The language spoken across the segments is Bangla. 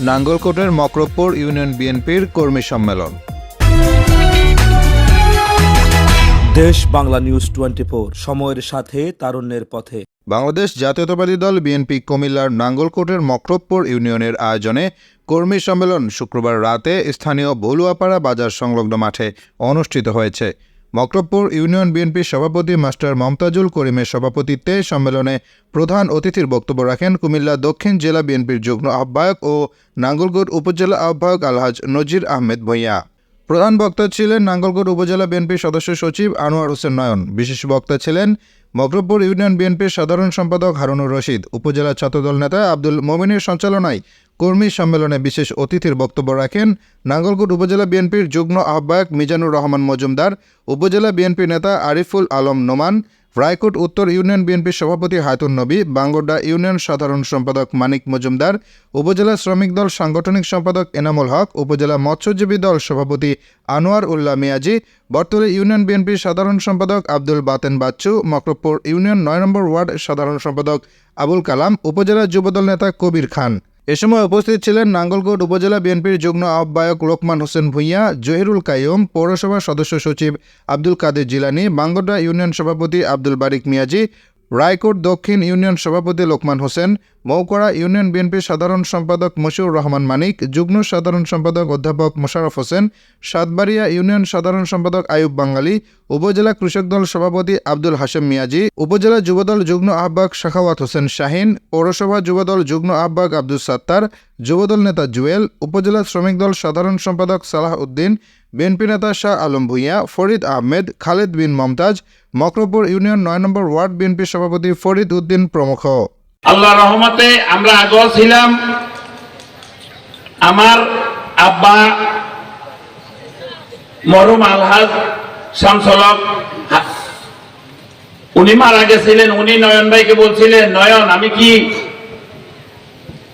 নাঙ্গলকোটের মকরবপুর ইউনিয়ন বিএনপির কর্মী সম্মেলন। দেশ বাংলা নিউজ টোয়েন্টি সময়ের সাথে তারুণ্যের পথে। বাংলাদেশ জাতীয়তাবাদী দল বিএনপি কুমিল্লার নাঙ্গলকোটের মকরবপুর ইউনিয়নের আয়োজনে কর্মী সম্মেলন শুক্রবার রাতে স্থানীয় বলুয়াপাড়া বাজার সংলগ্ন মাঠে অনুষ্ঠিত হয়েছে। মকরবপুর ইউনিয়ন বিএনপির সভাপতি মাস্টার মমতাজুল করিমের সভাপতিত্বে সম্মেলনে প্রধান অতিথির বক্তব্য রাখেন কুমিল্লা দক্ষিণ জেলা বিএনপির যুগ্ম আহ্বায়ক ও নাঙ্গলকোট উপজেলা আহ্বায়ক আলহাজ নজির আহমেদ ভূঁইয়া। প্রধান বক্তা ছিলেন নাঙ্গলকোট উপজেলা বিএনপির সদস্য সচিব আনোয়ার হোসেন নয়ন। বিশেষ বক্তা ছিলেন মকরবপুর ইউনিয়ন বিএনপির সাধারণ সম্পাদক হারুনুর রশিদ। উপজেলা ছাত্রদল নেতা আব্দুল মোমিনের সঞ্চালনায় কর্মী সম্মেলনে বিশেষ অতিথির বক্তব্য রাখেন নাঙ্গলকোট উপজেলা বিএনপির যুগ্ম আহ্বায়ক মিজানুর রহমান মজুমদার, উপজেলা বিএনপি নেতা আরিফুল আলম নোমান, রায়কোট উত্তর ইউনিয়ন বিএনপির সভাপতি হায়তুন নবী, বাঙ্গোডা ইউনিয়ন সাধারণ সম্পাদক মানিক মজুমদার, উপজেলা শ্রমিক দল সাংগঠনিক সম্পাদক এনামুল হক, উপজেলা মৎস্যজীবী দল সভাপতি আনোয়ার উল্লাহ মিয়াজি বর্তলে ইউনিয়ন বিএনপির সাধারণ সম্পাদক আব্দুল বাতেন বাচ্চু, মকরবপুর ইউনিয়ন নয় নম্বর ওয়ার্ড সাধারণ সম্পাদক আবুল কালাম, উপজেলা যুবদল নেতা কবির খান। এ সময় উপস্থিত ছিলেন নাঙ্গলকোট উপজেলা বিএনপির যুগ্ম আহ্বায়ক লোকমান হোসেন ভূঁইয়া, জহিরুল কায়ুম পৌরসভার সদস্য সচিব আব্দুল কাদের জিলানি, বাঙ্গডা ইউনিয়ন সভাপতি আব্দুল বারিক মিয়াজি রায়কোট দক্ষিণ ইউনিয়ন সভাপতি লোকমান হোসেন মৌকড়া ইউনিয়ন বিএনপির সাধারণ সম্পাদক মশিউর রহমান মানিক, যুগ্ম সাধারণ সম্পাদক অধ্যাপক মোশারফ হোসেন, সাতবাড়িয়া ইউনিয়ন সাধারণ সম্পাদক আয়ুব বাঙালি, উপজেলা কৃষক দল সভাপতি আব্দুল হাশেম মিয়াজি, উপজেলা যুবদল যুগ্ম আহ্বায়ক শাখাওয়াত হোসেন শাহিন, পৌরসভা যুবদল যুগ্ম আহ্বায়ক আব্দুল সাত্তার, যুবদল নেতা জুয়েল, উপজেলা শ্রমিক দল সাধারণ সম্পাদক সালাহ উদ্দিন বিএনপি নেতা শাহ আলম ভূঁইয়া, ফরিদ আহমেদ, খালেদ বিন মমতাজ মকরপুর ইউনিয়ন নয় নম্বর ওয়ার্ড বিএনপি সভাপতি ফরিদ উদ্দিন প্রমুখ। আল্লাহ রহমতে আমরা আগেও ছিলাম। আমার আব্বা মরুম আলহাজ শামসলক উনি মারা গেছিলেন, উনি নয়ন ভাইকে বলছিলেন, নয়ন, আমি কি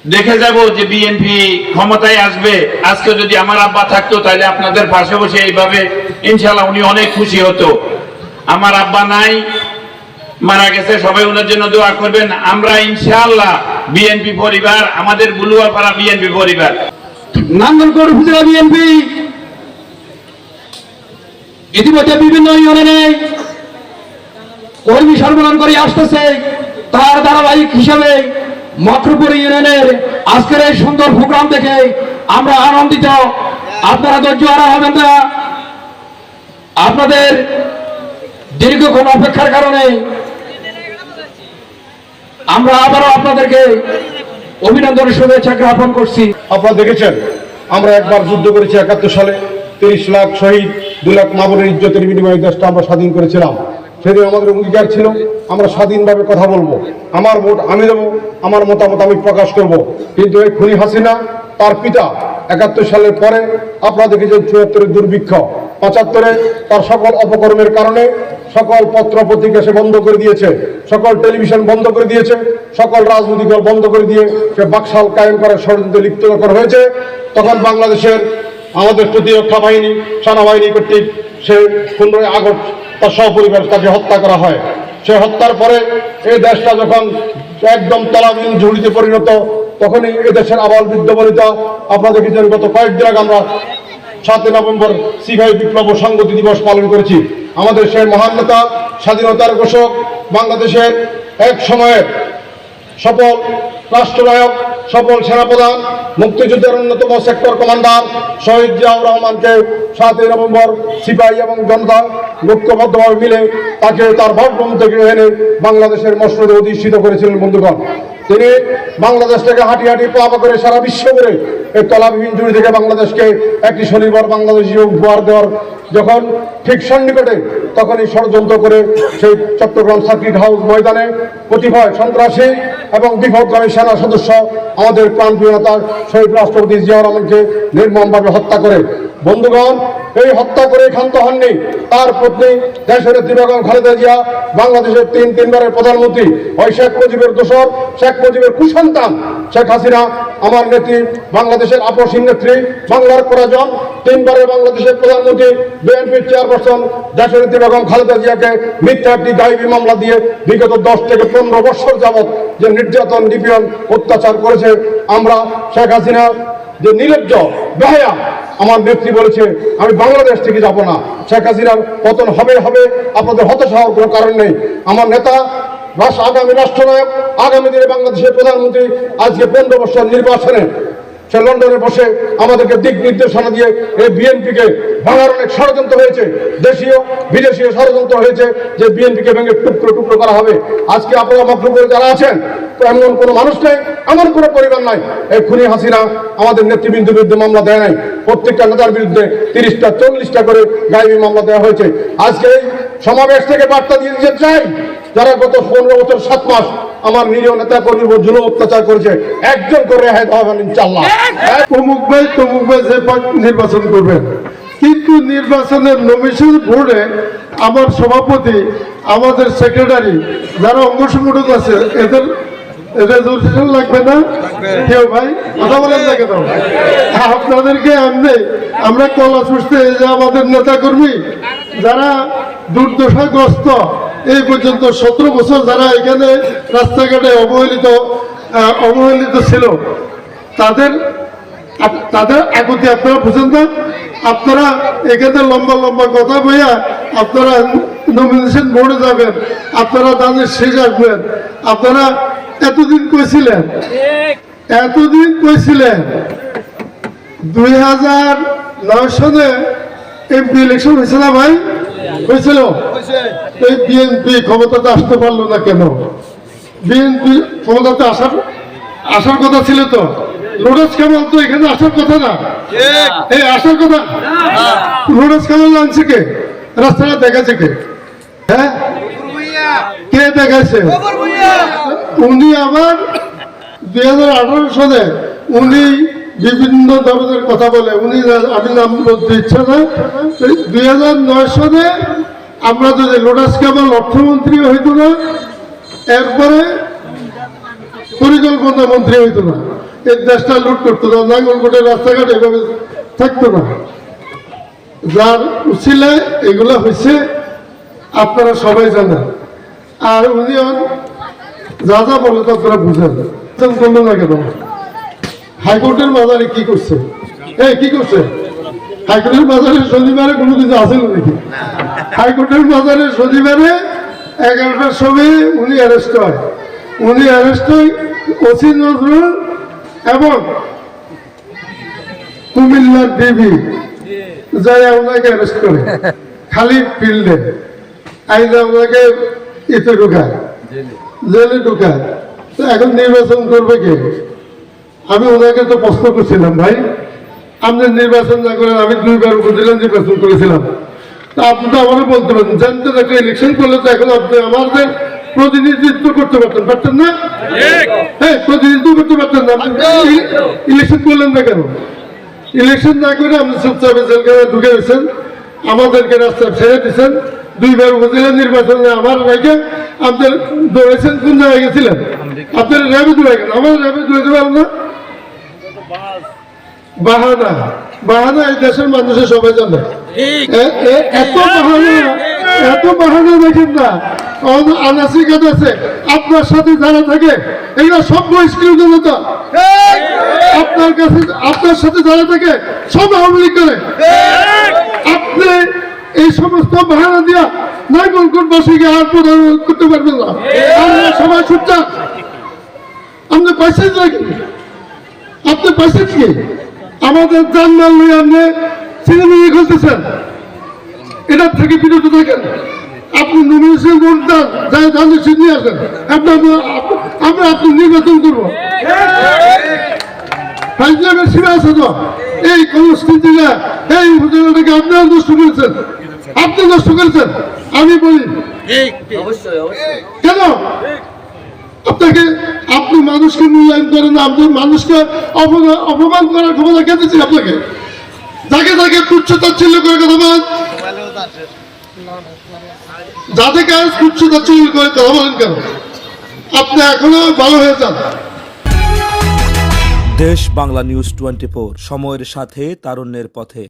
দেখে যাব যে বিএনপি ক্ষমতায় আসবে। আজকে যদি আমার আব্বা থাকতো, তাহলে আপনাদের পাশে বসে এইভাবে ইনশাল্লাহ উনি অনেক খুশি হতো। আমার আব্বা নাই, মারা গেছে, সবাই ওনার জন্য দোয়া করবেন। আমরা ইনশাআল্লাহ বিএনপি পরিবার, আমাদের বুলুয়াপাড়া বিএনপি পরিবার। বিএনপি ইতিমধ্যে বিভিন্ন ইউনিয়নে কর্মী সম্মেলন করে আসতেছে। তার ধারাবাহিক হিসাবে মকরপুর ইউনিয়নের আজকের এই সুন্দর প্রোগ্রাম দেখে আমরা আনন্দিত। আপনারা ধৈর্য হারা হবেন না। আপনাদের দীর্ঘক্ষণ অপেক্ষার কারণে আমরা আবারও আপনাদেরকে অভিনন্দনের শুভেচ্ছা জ্ঞাপন করছি। আপনারা দেখেছেন, আমরা একবার যুদ্ধ করেছি একাত্তর সালে, তিরিশ লাখ শহীদ দু লাখ মামুনের ইজ্জতের বিনিময়ে দেশটা আমরা স্বাধীন করেছিলাম। সেদিন আমাদের অঙ্গীকার ছিল, আমরা স্বাধীনভাবে কথা বলব। আমার ভোট আমি দেবো, আমার মতামত আমি প্রকাশ করব। কিন্তু এই খুনি হাসিনা, তার পিতা একাত্তর সালের পরে আপনারা দেখেছেন চুয়াত্তরের দুর্ভিক্ষ। পঁচাত্তরে তার সকল অপকর্মের কারণে সকল পত্র পত্রিকা সে বন্ধ করে দিয়েছে, সকল টেলিভিশন বন্ধ করে দিয়েছে, সকল রাজনৈতিক দল বন্ধ করে দিয়ে সে বাকশাল কায়েম করার ষড়যন্ত্রে লিপ্ত যখন হয়েছে। তখন বাংলাদেশের আমাদের প্রতিরক্ষা বাহিনী সেনাবাহিনী কর্তৃক সে পনেরোই আগস্ট তার সহপরিবার তাকে হত্যা করা হয়। সে হত্যার পরে এই দেশটা যখন একদম তলাবিহীন ঝুড়িতে পরিণত, তখনই এদেশের আবাল বৃদ্ধ বনিতা আপনারা দেখেছেন গত কয়েকদিন আগে আমরা সাতই নভেম্বর সিভাই বিপ্লব ও সংগতি দিবস পালন করেছি। আমাদের সেই মহান নেতা, স্বাধীনতার ঘোষক, বাংলাদেশের এক সময়ের সফল রাষ্ট্রনায়ক, সফল সেনাপ্রধান, মুক্তিযুদ্ধের অন্যতম সেক্টর কমান্ডার শহীদ জিয়াউর রহমানকে সাতই নভেম্বর সিপাহী এবং জনতা ঐক্যবদ্ধভাবে মিলে তাকে তার বাসভবন থেকে এনে বাংলাদেশের মসনদে অধিষ্ঠিত করেছিলেন বন্ধুগণ। তিনি বাংলাদেশ থেকে হাঁটি হাঁটি পা পা করে সারা বিশ্ব করে এই তলাবিহীন জুড়ি থেকে বাংলাদেশকে একটি শনিবার বাংলাদেশ উপহার দেওয়ার যখন ঠিক সন্নিকটে তখনই ষড়যন্ত্র করে সেই চট্টগ্রাম সার্কিট হাউস ময়দানে কতিপয় সন্ত্রাসী এবং বিপদগামী সেনা সদস্য আমাদের প্রাণপ্রিয় শহীদ রাষ্ট্রপতি জিয়াউর রহমানকে নির্মমভাবে হত্যা করে বন্ধুগণ এই হত্যা করে ক্ষান্ত হননি। তার পত্নী দেশের বেগম খালেদা জিয়া, বাংলাদেশের তিন তিনবারের প্রধানমন্ত্রী। ওই শেখ মুজিবের দোসর শেখ মুজিবের কুসন্তান শেখ হাসিনা, আমার নেত্রী, বাংলাদেশের আপসীন নেত্রী, বাংলার পরাজন তিনবারের বাংলাদেশের প্রধানমন্ত্রী, বিএনপির চেয়ারপারসন দেশের বেগম খালেদা জিয়াকে মিথ্যা একটি গাইবী মামলা দিয়ে বিগত দশ থেকে পনেরো বছর যাবৎ যে নির্যাতন, নিপীড়ন, অত্যাচার করেছে, আমরা শেখ হাসিনা যে নির্লজ্জ বেহায়া, আমার নেত্রী বলেছে, আমি বাংলাদেশ থেকে যাব না। শেখ হাসিনার পতন হবে হবে। আপনাদের হতাশা হওয়ার কোনো কারণ নেই। আমার নেতা আগামী রাষ্ট্রনায়ক, আগামী দিনে বাংলাদেশের প্রধানমন্ত্রী আজকে পনেরো বছর নির্বাচনে সে লন্ডনে বসে আমাদেরকে দিক নির্দেশনা দিয়ে এই বিএনপিকে ভাঙার অনেক ষড়যন্ত্র হয়েছে। দেশীয়, বিদেশীয় ষড়যন্ত্র হয়েছে যে বিএনপিকে ভেঙে টুকরো টুকরো করা হবে। আজকে আপনারা মকরপুরে যারা আছেন এমন কোনো মানুষ নেই, এমন কোনো পরিবার নাই। এই খুনি হাসিনা আমাদের নেতৃবৃন্দের বিরুদ্ধে মামলা দেয় নাই। প্রত্যেকটা নেতার বিরুদ্ধে তিরিশটা, চল্লিশটা করে গাইবী মামলা দেওয়া হয়েছে। আজকে এই সমাবেশ থেকে বার্তা দিয়ে দিতে চাই, যারা গত পনেরো বছর সাত মাস আমার নিরীহ নেতা কর্মীর জুলুম অত্যাচার করেছে। একজন করে রেহাই দেওয়া হবেন ইনশাল্লাহ অমুক ভাই তমুক ভাই যে নির্বাচন করবেন কিন্তু নির্বাচনের নমিনেশন বোর্ডে আমার সভাপতি আমাদের সেক্রেটারি যারা অঙ্গ সংগঠন আছে এদের রেজলিউশন লাগবে না? কেউ ভাই? কথা বলেন না কেন? আপনাদেরকে এমনি আমরা কলা সুস্থে এই যে আমাদের নেতা কর্মী যারা দুর্দশাগ্রস্ত এই পর্যন্ত সতেরো বছর যারা এখানে রাস্তাঘাটে অবহেলিত অবহেলিত ছিল, তাদের তাদের আগতি আপনারা বুঝেন না? আপনারা এখানে লম্বা লম্বা কথা বইয়া আপনারা নমিনেশন বোর্ডে যাবেন, আপনারা তাদের শেষ আসবেন। আপনারা এতদিন কইছিলেন এতদিন কইছিলেন, দুই হাজার নয় সনে এমপি ইলেকশন হয়েছে না ভাই? হয়েছিল? এই বিএনপি ক্ষমতাতে আসতে পারল না কেন? বিএনপি ক্ষমতাতে আসার আসার কথা ছিল তো। লোডস কামাল তো এখানে আসার কথা না? এই আসার কথা? লোডস কামাল আনছে কে? রাস্তাটা দেখাচ্ছে কে? হ্যাঁ? কে দেখাচ্ছে উনি আবার দুই হাজার আঠারো সালে উনি বিভিন্ন ধরনের কথা বলে। উনি আমি নাম বলতে ইচ্ছা না। দুই সালে আমরা যদি লোটাস কামাল অর্থমন্ত্রী হইতো না, এরপরে পরিকল্পনা মন্ত্রী হইতো না। এই দেশটা লুট করতো না, নাঙ্গলকোটের রাস্তাঘাট এভাবে থাকতো না। যার উচিলে এগুলো হয়েছে আপনারা সবাই জানেন। আর উনিও যা যা বলে তো আপনারা বুঝেন। করল না কেন? হাইকোর্টের বাজারে কি করছে? এই, কি করছে? হাইকোর্টের বাজারে শনিবারে কোনো কিছু আসেন নাকি? হাইকোর্টের বাজারে শনিবারে এগারোটার সময় উনি অ্যারেস্ট হয়। উনি অ্যারেস্ট হয় ওসি নজরুল এবং কুমিল্লার দেবী যাই ওনাকে অ্যারেস্ট করে, খালি ফিল্ডে আইন ওনাকে এতে ঢুকায়, জেলে ঢুকায়। তো এখন নির্বাচন করবে কে? আমি ওনাকে তো প্রশ্ন করছিলাম ভাই। আপনি নির্বাচন না করেন আমি দুইবার উপজেলা নির্বাচন করেছিলাম। তা আপনি তো আমারও বলতে পারেন জানতেন একটা ইলেকশন করলে তো এখন আপনি আমাদের প্রতিনিধিত্ব করতে পারতেন পারতেন না? হ্যাঁ প্রতিনিধিত্ব করতে পারতেন না। ইলেকশন করলেন না কেন? ইলেকশন না করে আপনি চুপচাপে জেলখানায় ঢুকে গেছেন আমাদেরকে রাস্তায় ছেড়ে দিচ্ছেন দুইবার উপজেলা নির্বাচনে আমার রেখে আপনার দৌড়েছেন কোন জায়গায় গেছিলেন? আপনার র্যাবে দৌড়ে গেলেন আমার র্যাবে দৌড়াতে পারেন না। বাহানা বাহানা এই দেশের মানুষের সবাই জানে। এত বাহানা এত বাহানা দেখেন না। আনাসি আপনার সাথে যারা থাকে এগুলো সব বহিষ্কৃত জনতা। আপনার কাছে আপনার সাথে যারা থাকে সব আওয়ামী লীগ করে। আপনি এই সমস্ত বাহানা দিয়া নাগরকোটবাসীকে আর প্রদান করতে পারবেন না। আমরা সবাই চুপচাপ। আপনি পাইছেন নাকি আপনি পাইছেন কি? আমাদের যান মাল নিয়ে আপনি সিনেমিনি খুলতেছেন। এটার থেকে বিরত থাকেন। আপনি নমিনেশন বোর্ড দেন যাই জানলে নিয়ে আসেন। আপনার আমরা আপনি নির্বাচন করব। সীমা আছে তো এই কর্মস্থিতিটা এই উপজেলাটাকে আপনারা নষ্ট করেছেন। আপনি নষ্ট করেছেন। আমি বলি কেন? আপনাকে, আপনি মানুষকে মূল্যায়ন করেন না, আপনি মানুষকে অপমান করার ক্ষমতা কে দিচ্ছেন আপনাকে? যাকে যাকে তুচ্ছ তাচ্ছিল্য করে কথা বলেন। যাতে কাজ তুচ্ছ তাচ্ছিল্য করে কথা বলেন কেন? আপনি এখনও ভালো হয়ে যান। দেশ বাংলা নিউজ টোয়েন্টি সময়ের সাথে তারুণ্যের পথে।